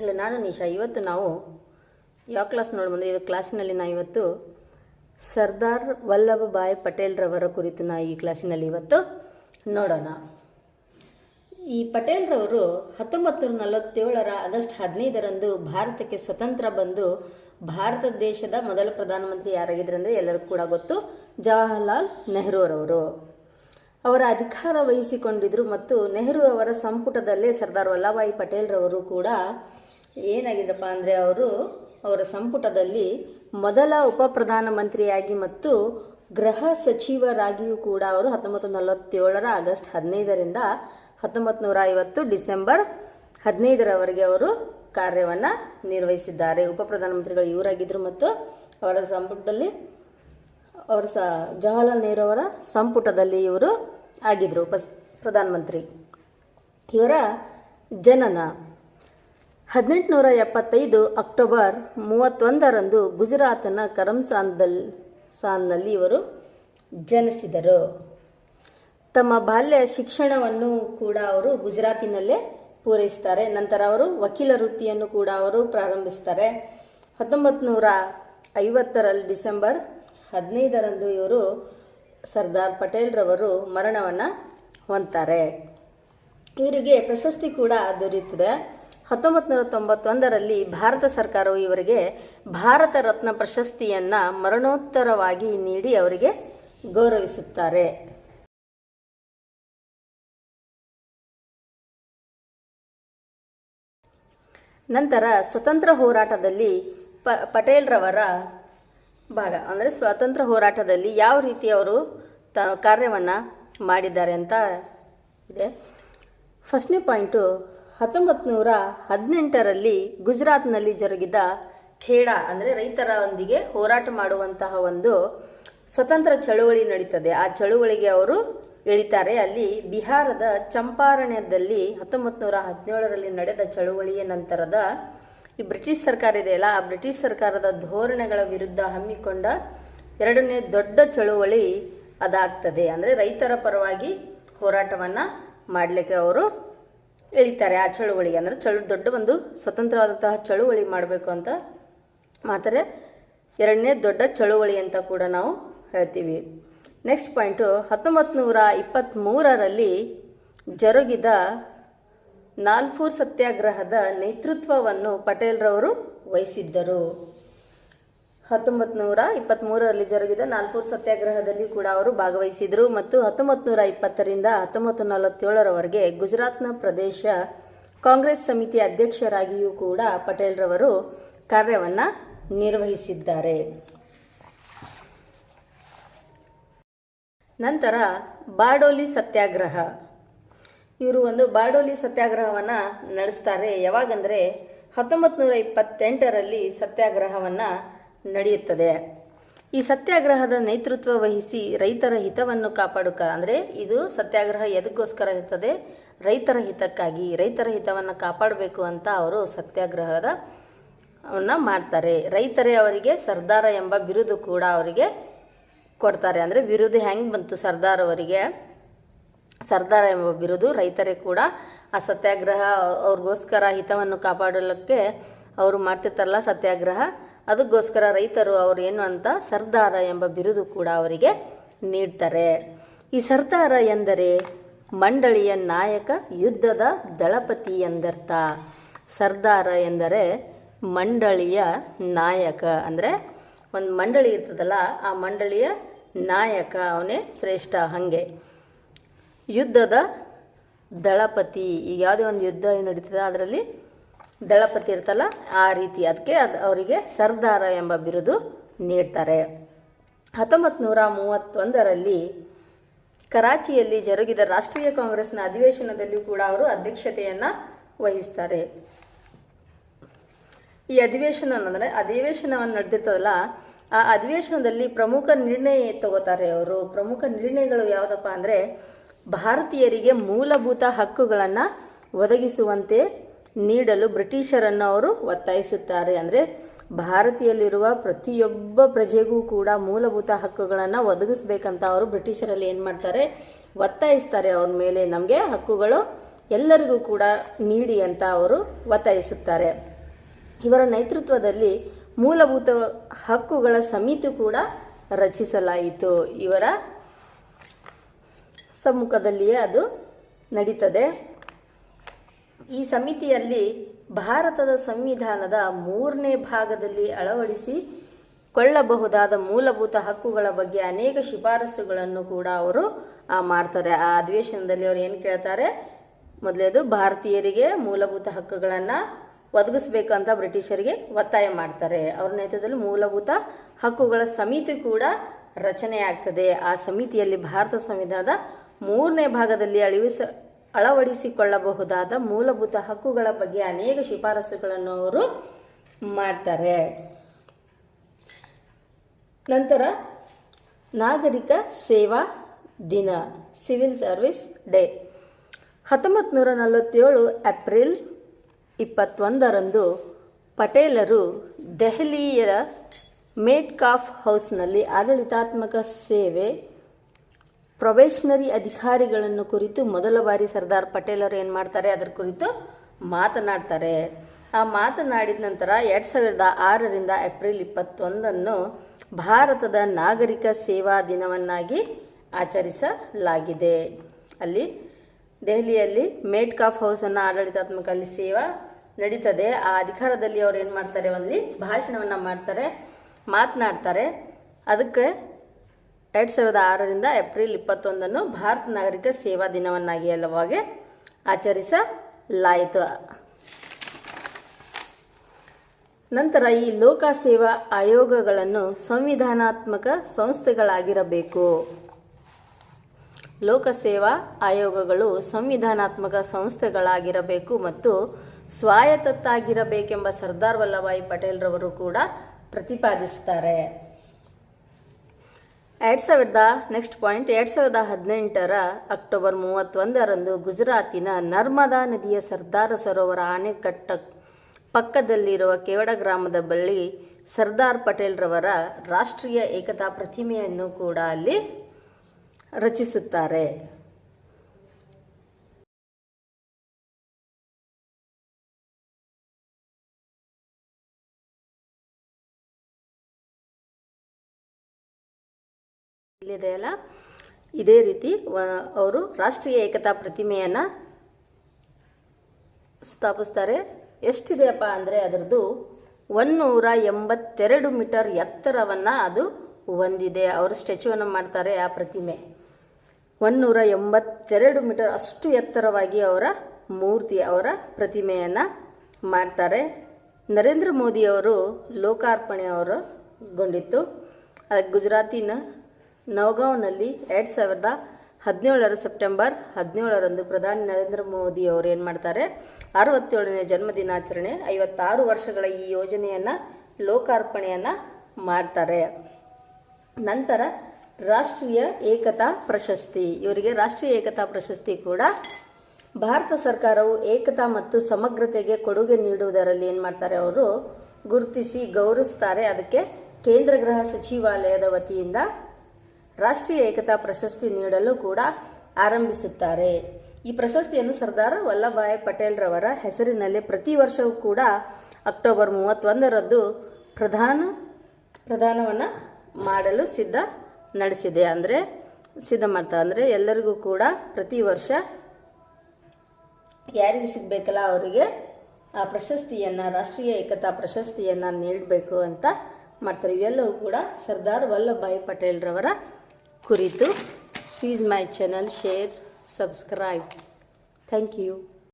Hello ನಾನು ನಿಶಾ, ಇವತ್ತು ನಾವು ಯಾವ ಕ್ಲಾಸ್ ನೋಡಿ ಬಂದರೆ ಇವತ್ತು ಕ್ಲಾಸಿನಲ್ಲಿ ನಾ ಇವತ್ತು ಸರ್ದಾರ್ ವಲ್ಲಭಭಾಯ್ ಪಟೇಲ್ರವರ ಕುರಿತು ನಾ ಈ ಕ್ಲಾಸಿನಲ್ಲಿ ಇವತ್ತು ನೋಡೋಣ. ಈ ಪಟೇಲ್ರವರು ಹತ್ತೊಂಬತ್ತು ನೂರ ನಲವತ್ತೇಳರ ಆಗಸ್ಟ್ ಹದಿನೈದರಂದು ಭಾರತಕ್ಕೆ ಸ್ವತಂತ್ರ ಬಂದು ಭಾರತ ದೇಶದ ಮೊದಲ ಪ್ರಧಾನಮಂತ್ರಿ ಯಾರಾಗಿದ್ರು ಅಂದರೆ ಎಲ್ಲರಿಗೂ ಕೂಡ ಗೊತ್ತು, ಜವಾಹರ್ಲಾಲ್ ನೆಹರೂರವರು ಅವರ ಅಧಿಕಾರ ವಹಿಸಿಕೊಂಡಿದ್ದರು ಮತ್ತು ನೆಹರು ಅವರ ಸಂಪುಟದಲ್ಲೇ ಸರ್ದಾರ್ ವಲ್ಲಭಾಯಿ ಪಟೇಲ್ರವರು ಕೂಡ ಏನಾಗಿದ್ರಪ್ಪ ಅಂದರೆ ಅವರು ಅವರ ಸಂಪುಟದಲ್ಲಿ ಮೊದಲ ಉಪ ಪ್ರಧಾನಮಂತ್ರಿಯಾಗಿ ಮತ್ತು ಗೃಹ ಸಚಿವರಾಗಿಯೂ ಕೂಡ ಅವರು ಹತ್ತೊಂಬತ್ತು ನಲವತ್ತೇಳರ ಆಗಸ್ಟ್ ಹದಿನೈದರಿಂದ ಹತ್ತೊಂಬತ್ತು ನೂರ ಐವತ್ತು ಡಿಸೆಂಬರ್ ಹದಿನೈದರವರೆಗೆ ಅವರು ಕಾರ್ಯವನ್ನು ನಿರ್ವಹಿಸಿದ್ದಾರೆ. ಉಪ ಪ್ರಧಾನಮಂತ್ರಿಗಳು ಇವರಾಗಿದ್ದರು ಮತ್ತು ಅವರ ಸಂಪುಟದಲ್ಲಿ ಅವರ ಸ ಜವಾಹರ್ಲಾಲ್ ನೆಹರು ಅವರ ಸಂಪುಟದಲ್ಲಿ ಇವರು ಆಗಿದ್ದರು ಉಪ ಪ್ರಧಾನಮಂತ್ರಿ. ಇವರ ಜನನ ಹದಿನೆಂಟುನೂರ ಎಪ್ಪತ್ತೈದು ಅಕ್ಟೋಬರ್ ಮೂವತ್ತೊಂದರಂದು ಗುಜರಾತ್ನ ಕರಮ್ಸಾನ್ದಲ್ ಸಾನ್ನಲ್ಲಿ ಇವರು ಜನಿಸಿದರು. ತಮ್ಮ ಬಾಲ್ಯ ಶಿಕ್ಷಣವನ್ನು ಕೂಡ ಅವರು ಗುಜರಾತಿನಲ್ಲೇ ಪೂರೈಸ್ತಾರೆ. ನಂತರ ಅವರು ವಕೀಲ ವೃತ್ತಿಯನ್ನು ಕೂಡ ಅವರು ಪ್ರಾರಂಭಿಸ್ತಾರೆ. ಹತ್ತೊಂಬತ್ತು ನೂರ ಐವತ್ತರಲ್ಲಿ ಡಿಸೆಂಬರ್ ಹದಿನೈದರಂದು ಇವರು ಸರ್ದಾರ್ ಪಟೇಲ್ರವರು ಮರಣವನ್ನು ಹೊಂದ್ತಾರೆ. ಇವರಿಗೆ ಪ್ರಶಸ್ತಿ ಕೂಡ ದೊರೆಯುತ್ತದೆ. ಹತ್ತೊಂಬತ್ತು ನೂರ ತೊಂಬತ್ತೊಂದರಲ್ಲಿ ಭಾರತ ಸರ್ಕಾರವು ಇವರಿಗೆ ಭಾರತ ರತ್ನ ಪ್ರಶಸ್ತಿಯನ್ನು ಮರಣೋತ್ತರವಾಗಿ ನೀಡಿ ಅವರಿಗೆ ಗೌರವಿಸುತ್ತಾರೆ. ನಂತರ ಸ್ವತಂತ್ರ ಹೋರಾಟದಲ್ಲಿ ಪ ಪಟೇಲ್ರವರ ಭಾಗ, ಅಂದರೆ ಸ್ವಾತಂತ್ರ್ಯ ಹೋರಾಟದಲ್ಲಿ ಯಾವ ರೀತಿ ಅವರು ತ ಕಾರ್ಯವನ್ನು ಮಾಡಿದ್ದಾರೆ ಅಂತ ಇದೆ. ಫಸ್ಟ್ನೇ ಪಾಯಿಂಟು ಹತ್ತೊಂಬತ್ತು ನೂರ ಹದಿನೆಂಟರಲ್ಲಿ ಗುಜರಾತ್ನಲ್ಲಿ ಜರುಗಿದ ಖೇಡ, ಅಂದರೆ ರೈತರೊಂದಿಗೆ ಹೋರಾಟ ಮಾಡುವಂತಹ ಒಂದು ಸ್ವತಂತ್ರ ಚಳುವಳಿ ನಡೀತದೆ. ಆ ಚಳುವಳಿಗೆ ಅವರು ಇಳಿತಾರೆ. ಅಲ್ಲಿ ಬಿಹಾರದ ಚಂಪಾರಣ್ಯದಲ್ಲಿ ಹತ್ತೊಂಬತ್ತು ನೂರ ಹದಿನೇಳರಲ್ಲಿ ನಡೆದ ಚಳುವಳಿಯ ನಂತರದ ಈ ಬ್ರಿಟಿಷ್ ಸರ್ಕಾರ ಇದೆಯಲ್ಲ, ಆ ಬ್ರಿಟಿಷ್ ಸರ್ಕಾರದ ಧೋರಣೆಗಳ ವಿರುದ್ಧ ಹಮ್ಮಿಕೊಂಡ ಎರಡನೇ ದೊಡ್ಡ ಚಳುವಳಿ ಅದಾಗ್ತದೆ. ಅಂದರೆ ರೈತರ ಪರವಾಗಿ ಹೋರಾಟವನ್ನು ಮಾಡಲಿಕ್ಕೆ ಅವರು ಇಳಿತಾರೆ ಆ ಚಳುವಳಿಗೆ ಅಂದರೆ ಚಳು, ದೊಡ್ಡ ಒಂದು ಸ್ವತಂತ್ರವಾದಂತಹ ಚಳುವಳಿ ಮಾಡಬೇಕು ಅಂತ ಮಾಡ್ತಾರೆ. ಎರಡನೇ ದೊಡ್ಡ ಚಳುವಳಿ ಅಂತ ಕೂಡ ನಾವು ಹೇಳ್ತೀವಿ. ನೆಕ್ಸ್ಟ್ ಪಾಯಿಂಟು ಹತ್ತೊಂಬತ್ತು ನೂರ ಇಪ್ಪತ್ತ್ಮೂರರಲ್ಲಿ ಜರುಗಿದ ನಾಲ್ಫೂರ್ ಸತ್ಯಾಗ್ರಹದ ನೇತೃತ್ವವನ್ನು ಪಟೇಲ್ರವರು ವಹಿಸಿದ್ದರು. ಹತ್ತೊಂಬತ್ತು ನೂರ ಇಪ್ಪತ್ತ್ಮೂರರಲ್ಲಿ ಜರುಗಿದ ನಾಲ್ಕೂರು ಸತ್ಯಾಗ್ರಹದಲ್ಲಿ ಕೂಡ ಅವರು ಭಾಗವಹಿಸಿದರು ಮತ್ತು ಹತ್ತೊಂಬತ್ತು ನೂರ ಇಪ್ಪತ್ತರಿಂದ ಹತ್ತೊಂಬತ್ತು ನಲವತ್ತೇಳರವರೆಗೆ ಗುಜರಾತ್ನ ಪ್ರದೇಶ ಕಾಂಗ್ರೆಸ್ ಸಮಿತಿ ಅಧ್ಯಕ್ಷರಾಗಿಯೂ ಕೂಡ ಪಟೇಲ್ರವರು ಕಾರ್ಯವನ್ನು ನಿರ್ವಹಿಸಿದ್ದಾರೆ. ನಂತರ ಬಾರ್ಡೋಲಿ ಸತ್ಯಾಗ್ರಹ. ಇವರು ಒಂದು ಬಾರ್ಡೋಲಿ ಸತ್ಯಾಗ್ರಹವನ್ನು ನಡೆಸ್ತಾರೆ. ಯಾವಾಗಂದರೆ ಹತ್ತೊಂಬತ್ತು ನೂರ ಇಪ್ಪತ್ತೆಂಟರಲ್ಲಿ ಸತ್ಯಾಗ್ರಹವನ್ನು ನಡೆಯುತ್ತದೆ. ಈ ಸತ್ಯಾಗ್ರಹದ ನೇತೃತ್ವ ವಹಿಸಿ ರೈತರ ಹಿತವನ್ನು ಕಾಪಾಡುಕ ಅಂದರೆ ಇದು ಸತ್ಯಾಗ್ರಹ ಎದಕ್ಕೋಸ್ಕರ ಇರ್ತದೆ. ರೈತರ ಹಿತಕ್ಕಾಗಿ, ರೈತರ ಹಿತವನ್ನು ಕಾಪಾಡಬೇಕು ಅಂತ ಅವರು ಸತ್ಯಾಗ್ರಹದ ಮಾಡ್ತಾರೆ. ರೈತರೇ ಅವರಿಗೆ ಸರ್ದಾರ ಎಂಬ ಬಿರುದು ಕೂಡ ಅವರಿಗೆ ಕೊಡ್ತಾರೆ. ಅಂದರೆ ಬಿರುದು ಹೆಂಗೆ ಬಂತು? ಸರ್ದಾರ್ ಅವರಿಗೆ ಸರ್ದಾರ ಎಂಬ ಬಿರುದು ರೈತರೇ ಕೂಡ ಆ ಸತ್ಯಾಗ್ರಹ ಅವ್ರಿಗೋಸ್ಕರ ಹಿತವನ್ನು ಕಾಪಾಡಲಿಕ್ಕೆ ಅವರು ಮಾಡ್ತಿರ್ತಾರಲ್ಲ ಸತ್ಯಾಗ್ರಹ. ಅದಕ್ಕೋಸ್ಕರ ರೈತರು ಅವರು ಏನು ಅಂತ ಸರ್ದಾರ ಎಂಬ ಬಿರುದು ಕೂಡ ಅವರಿಗೆ ನೀಡ್ತಾರೆ. ಈ ಸರ್ದಾರ ಎಂದರೆ ಮಂಡಳಿಯ ನಾಯಕ ಯುದ್ಧದ ದಳಪತಿ ಎಂದರ್ಥ. ಸರ್ದಾರ ಎಂದರೆ ಮಂಡಳಿಯ ನಾಯಕ ಅಂದರೆ ಒಂದು ಮಂಡಳಿ ಇರ್ತದಲ್ಲ, ಆ ಮಂಡಳಿಯ ನಾಯಕ ಅವನೇ ಶ್ರೇಷ್ಠ ಹಾಗೆ. ಯುದ್ಧದ ದಳಪತಿ, ಈಗ ಯಾವುದೇ ಒಂದು ಯುದ್ಧ ನಡೀತದೆ, ಅದರಲ್ಲಿ ದಳಪತಿ ಇರ್ತಲ್ಲ ಆ ರೀತಿ ಅದಕ್ಕೆ ಅದು ಅವರಿಗೆ ಸರ್ದಾರ ಎಂಬ ಬಿರುದು ನೀಡ್ತಾರೆ. ಹತ್ತೊಂಬತ್ತು ನೂರ ಮೂವತ್ತೊಂದರಲ್ಲಿ ಕರಾಚಿಯಲ್ಲಿ ಜರುಗಿದ ರಾಷ್ಟ್ರೀಯ ಕಾಂಗ್ರೆಸ್ನ ಅಧಿವೇಶನದಲ್ಲಿ ಕೂಡ ಅವರು ಅಧ್ಯಕ್ಷತೆಯನ್ನು ವಹಿಸ್ತಾರೆ. ಈ ಅಧಿವೇಶನ ಅಂದರೆ ಅಧಿವೇಶನವನ್ನು ನಡೆದಿರ್ತದಲ್ಲ, ಆ ಅಧಿವೇಶನದಲ್ಲಿ ಪ್ರಮುಖ ನಿರ್ಣಯ ತಗೋತಾರೆ ಅವರು. ಪ್ರಮುಖ ನಿರ್ಣಯಗಳು ಯಾವುದಪ್ಪ ಅಂದರೆ, ಭಾರತೀಯರಿಗೆ ಮೂಲಭೂತ ಹಕ್ಕುಗಳನ್ನು ಒದಗಿಸುವಂತೆ ನೀಡಲು ಬ್ರಿಟಿಷರನ್ನು ಅವರು ಒತ್ತಾಯಿಸುತ್ತಾರೆ. ಅಂದರೆ ಭಾರತೀಯಲ್ಲಿರುವ ಪ್ರತಿಯೊಬ್ಬ ಪ್ರಜೆಗೂ ಕೂಡ ಮೂಲಭೂತ ಹಕ್ಕುಗಳನ್ನು ಒದಗಿಸ್ಬೇಕಂತ ಅವರು ಬ್ರಿಟಿಷರಲ್ಲಿ ಏನು ಮಾಡ್ತಾರೆ? ಒತ್ತಾಯಿಸ್ತಾರೆ ಅವ್ರ ಮೇಲೆ. ನಮಗೆ ಹಕ್ಕುಗಳು ಎಲ್ಲರಿಗೂ ಕೂಡ ನೀಡಿ ಅಂತ ಅವರು ಒತ್ತಾಯಿಸುತ್ತಾರೆ. ಇವರ ನೇತೃತ್ವದಲ್ಲಿ ಮೂಲಭೂತ ಹಕ್ಕುಗಳ ಸಮಿತಿ ಕೂಡ ರಚಿಸಲಾಯಿತು. ಇವರ ಸಮ್ಮುಖದಲ್ಲಿಯೇ ಅದು ನಡೀತದೆ. ಈ ಸಮಿತಿಯಲ್ಲಿ ಭಾರತದ ಸಂವಿಧಾನದ ಮೂರನೇ ಭಾಗದಲ್ಲಿ ಅಳವಡಿಸಿ ಕೊಳ್ಳಬಹುದಾದ ಮೂಲಭೂತ ಹಕ್ಕುಗಳ ಬಗ್ಗೆ ಅನೇಕ ಶಿಫಾರಸುಗಳನ್ನು ಕೂಡ ಅವರು ಮಾಡ್ತಾರೆ. ಆ ಅಧಿವೇಶನದಲ್ಲಿ ಅವರು ಏನು ಕೇಳ್ತಾರೆ? ಮೊದಲೇದು ಭಾರತೀಯರಿಗೆ ಮೂಲಭೂತ ಹಕ್ಕುಗಳನ್ನು ಒದಗಿಸ್ಬೇಕು ಅಂತ ಬ್ರಿಟಿಷರಿಗೆ ಒತ್ತಾಯ ಮಾಡ್ತಾರೆ. ಅವ್ರ ನೇತೃತ್ವದಲ್ಲಿ ಮೂಲಭೂತ ಹಕ್ಕುಗಳ ಸಮಿತಿ ಕೂಡ ರಚನೆ ಆಗ್ತದೆ ಆ ಸಮಿತಿಯಲ್ಲಿ ಭಾರತ ಸಂವಿಧಾನದ ಮೂರನೇ ಭಾಗದಲ್ಲಿ ಅಳಿವಿಸ ಅಳವಡಿಸಿಕೊಳ್ಳಬಹುದಾದ ಮೂಲಭೂತ ಹಕ್ಕುಗಳ ಬಗ್ಗೆ ಅನೇಕ ಶಿಫಾರಸುಗಳನ್ನು ಅವರು ಮಾಡ್ತಾರೆ. ನಂತರ ನಾಗರಿಕ ಸೇವಾ ದಿನ, ಸಿವಿಲ್ ಸರ್ವಿಸ್ ಡೇ. ಹತ್ತೊಂಬತ್ತು ನೂರ ನಲವತ್ತೇಳು ಏಪ್ರಿಲ್ ಇಪ್ಪತ್ತೊಂದರಂದು ಪಟೇಲರು ದೆಹಲಿಯ ಮೇಟ್ಕಾಫ್ ಹೌಸ್ನಲ್ಲಿ ಆಡಳಿತಾತ್ಮಕ ಸೇವೆ ಪ್ರೊಬೇಷನರಿ ಅಧಿಕಾರಿಗಳನ್ನು ಕುರಿತು ಮೊದಲ ಬಾರಿ ಸರ್ದಾರ್ ಪಟೇಲ್ ಅವರು ಏನು ಮಾಡ್ತಾರೆ? ಅದರ ಕುರಿತು ಮಾತನಾಡ್ತಾರೆ. ಆ ಮಾತನಾಡಿದ ನಂತರ ಎರಡು ಸಾವಿರದ ಆರರಿಂದ ಏಪ್ರಿಲ್ ಇಪ್ಪತ್ತೊಂದನ್ನು ಭಾರತದ ನಾಗರಿಕ ಸೇವಾ ದಿನವನ್ನಾಗಿ ಆಚರಿಸಲಾಗಿದೆ. ಅಲ್ಲಿ ದೆಹಲಿಯಲ್ಲಿ ಮೇಟ್ಕಾಫ್ ಹೌಸನ್ನು ಆಡಳಿತಾತ್ಮಕ ಅಲ್ಲಿ ಸೇವಾ ನಡೀತದೆ. ಆ ಅಧಿಕಾರದಲ್ಲಿ ಅವ್ರು ಏನು ಮಾಡ್ತಾರೆ? ಅಲ್ಲಿ ಭಾಷಣವನ್ನು ಮಾಡ್ತಾರೆ, ಮಾತನಾಡ್ತಾರೆ. ಅದಕ್ಕೆ ಎರಡು ಸಾವಿರದ ಆರರಿಂದ ಏಪ್ರಿಲ್ ಇಪ್ಪತ್ತೊಂದನ್ನು ಭಾರತ ನಾಗರಿಕ ಸೇವಾ ದಿನವನ್ನಾಗಿ ಎಲ್ಲವಾಗಿ ಆಚರಿಸಲಾಯಿತು. ನಂತರ ಈ ಲೋಕ ಸೇವಾ ಆಯೋಗಗಳನ್ನು ಸಂವಿಧಾನಾತ್ಮಕ ಸಂಸ್ಥೆಗಳಾಗಿರಬೇಕು. ಲೋಕಸೇವಾ ಆಯೋಗಗಳು ಸಂವಿಧಾನಾತ್ಮಕ ಸಂಸ್ಥೆಗಳಾಗಿರಬೇಕು ಮತ್ತು ಸ್ವಾಯತ್ತತ್ತಾಗಿರಬೇಕೆಂಬ ಸರ್ದಾರ್ ವಲ್ಲಭಾಯಿ ಪಟೇಲ್ರವರು ಕೂಡ ಪ್ರತಿಪಾದಿಸ್ತಾರೆ. ಎರಡು ಸಾವಿರದ ನೆಕ್ಸ್ಟ್ ಪಾಯಿಂಟ್ ಎರಡು ಸಾವಿರದ ಹದಿನೆಂಟರ ಅಕ್ಟೋಬರ್ ಮೂವತ್ತೊಂದರಂದು ಗುಜರಾತಿನ ನರ್ಮದಾ ನದಿಯ ಸರ್ದಾರ ಸರೋವರ ಆಣೆಕಟ್ಟ ಪಕ್ಕದಲ್ಲಿರುವ ಕೇವಡ ಗ್ರಾಮದ ಬಳಿ ಸರ್ದಾರ್ ಪಟೇಲ್ರವರ ರಾಷ್ಟ್ರೀಯ ಏಕತಾ ಪ್ರತಿಮೆಯನ್ನು ಕೂಡ ಅಲ್ಲಿ ರಚಿಸುತ್ತಾರೆ. ಇಲ್ಲಿದೆಯಲ್ಲ ಇದೇ ರೀತಿ ಅವರು ರಾಷ್ಟ್ರೀಯ ಏಕತಾ ಪ್ರತಿಮೆಯನ್ನು ಸ್ಥಾಪಿಸ್ತಾರೆ. ಎಷ್ಟಿದೆಯಪ್ಪ ಅಂದರೆ ಅದರದ್ದು ಒನ್ನೂರ ಎಂಬತ್ತೆರಡು ಮೀಟರ್ ಎತ್ತರವನ್ನು ಅದು ಹೊಂದಿದೆ. ಅವರು ಸ್ಟ್ಯಾಚ್ಯೂವನ್ನು ಮಾಡ್ತಾರೆ ಆ ಪ್ರತಿಮೆ. ಒನ್ನೂರ ಎಂಬತ್ತೆರಡು ಮೀಟರ್ ಅಷ್ಟು ಎತ್ತರವಾಗಿ ಅವರ ಮೂರ್ತಿ, ಅವರ ಪ್ರತಿಮೆಯನ್ನು ಮಾಡ್ತಾರೆ. ನರೇಂದ್ರ ಮೋದಿಯವರು ಲೋಕಾರ್ಪಣೆ ಅವರು ಗೊಂಡಿತ್ತು. ಗುಜರಾತಿನ ನವಗಾಂವ್ನಲ್ಲಿ ಎರಡು ಸಾವಿರದ ಹದಿನೇಳರ ಸೆಪ್ಟೆಂಬರ್ ಹದಿನೇಳರಂದು ಪ್ರಧಾನಿ ನರೇಂದ್ರ ಮೋದಿ ಅವರು ಏನು ಮಾಡ್ತಾರೆ? ಅರವತ್ತೇಳನೇ ಜನ್ಮದಿನಾಚರಣೆ, ಐವತ್ತಾರು ವರ್ಷಗಳ ಈ ಯೋಜನೆಯನ್ನು ಲೋಕಾರ್ಪಣೆಯನ್ನು ಮಾಡ್ತಾರೆ. ನಂತರ ರಾಷ್ಟ್ರೀಯ ಏಕತಾ ಪ್ರಶಸ್ತಿ, ಇವರಿಗೆ ರಾಷ್ಟ್ರೀಯ ಏಕತಾ ಪ್ರಶಸ್ತಿ ಕೂಡ ಭಾರತ ಸರ್ಕಾರವು ಏಕತಾ ಮತ್ತು ಸಮಗ್ರತೆಗೆ ಕೊಡುಗೆ ನೀಡುವುದರಲ್ಲಿ ಏನು ಮಾಡ್ತಾರೆ ಅವರು? ಗುರುತಿಸಿ ಗೌರವಿಸ್ತಾರೆ. ಅದಕ್ಕೆ ಕೇಂದ್ರ ಗೃಹ ಸಚಿವಾಲಯದ ವತಿಯಿಂದ ರಾಷ್ಟ್ರೀಯ ಏಕತಾ ಪ್ರಶಸ್ತಿ ನೀಡಲು ಕೂಡ ಆರಂಭಿಸುತ್ತಾರೆ. ಈ ಪ್ರಶಸ್ತಿಯನ್ನು ಸರ್ದಾರ್ ವಲ್ಲಭಾಯ್ ಪಟೇಲ್ರವರ ಹೆಸರಿನಲ್ಲಿ ಪ್ರತಿ ವರ್ಷವೂ ಕೂಡ ಅಕ್ಟೋಬರ್ ಮೂವತ್ತೊಂದರಂದು ಪ್ರಧಾನ ಪ್ರಧಾನವನ್ನು ಮಾಡಲು ಸಿದ್ಧ ನಡೆಸಿದೆ. ಅಂದರೆ ಸಿದ್ಧ ಮಾಡ್ತಾರೆ ಅಂದರೆ ಎಲ್ಲರಿಗೂ ಕೂಡ ಪ್ರತಿ ವರ್ಷ ಯಾರಿಗೆ ಸಿಗಬೇಕಲ್ಲ ಅವರಿಗೆ ಆ ಪ್ರಶಸ್ತಿಯನ್ನು, ರಾಷ್ಟ್ರೀಯ ಏಕತಾ ಪ್ರಶಸ್ತಿಯನ್ನು ನೀಡಬೇಕು ಅಂತ ಮಾಡ್ತಾರೆ. ಇವೆಲ್ಲವೂ ಕೂಡ ಸರ್ದಾರ್ ವಲ್ಲಭಾಯ್ ಪಟೇಲ್ರವರ ಕುರಿತು. Please my channel share subscribe thank you